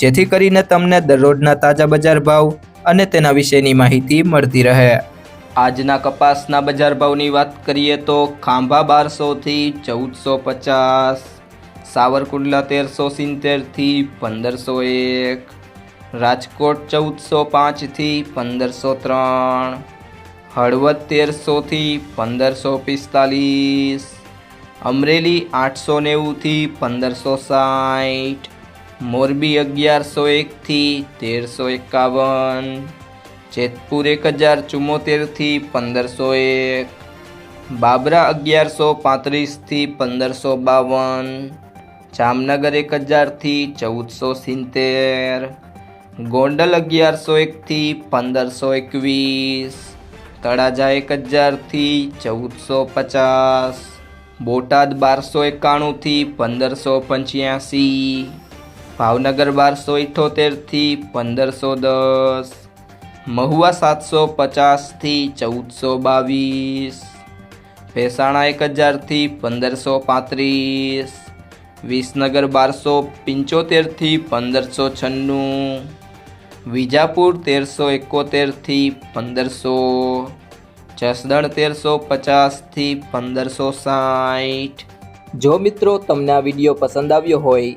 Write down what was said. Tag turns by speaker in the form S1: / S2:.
S1: જેથી કરીને તમને દરરોજના તાજા બજાર ભાવ અને તેના વિશેની માહિતી મળતી રહે. આજના કપાસના બજાર ભાવની વાત કરીએ તો ખાંભા બારસોથી ચૌદસો પચાસ, સાવરકુંડલા તેરસો સિત્તેરથી પંદરસો એક, રાજકોટ ચૌદસો પાંચથી પંદરસો ત્રણ, હળવદ તેરસોથી પંદરસો પિસ્તાલીસ, અમરેલી આઠસો નેવુંથી પંદરસો સાઠ મોરબી અગિયારસો એકથી તેરસો એકાવન, જેતપુર એક હજાર ચુમ્મોતેરથી પંદરસો એક, બાબરા અગિયારસો પાંત્રીસથી પંદરસો બાવન, જામનગર એક હજારથી ચૌદસો સિત્તેર, ગોંડલ અગિયારસો એકથી પંદરસો એકવીસ, તળાજા એક હજારથી ચૌદસો પચાસ, બોટાદ બારસો એકાણુંથી પંદરસો પંચ્યાસી ભાવનગર બારસો ઇઠોતેરથી પંદરસો દસ. મહુવા સાતસો પચાસથી ચૌદસો બાવીસ. ભેસાણા એક હજારથી પંદરસો પાંત્રીસ. વિસનગર બારસો પંચોતેરથી પંદરસો છન્નું. વિજાપુર તેરસો એકોતેરથી પંદરસો. જસદણ તેરસો પચાસથી પંદરસો સાઠ. જો મિત્રો તમને આ વીડિયો પસંદ આવ્યો હોય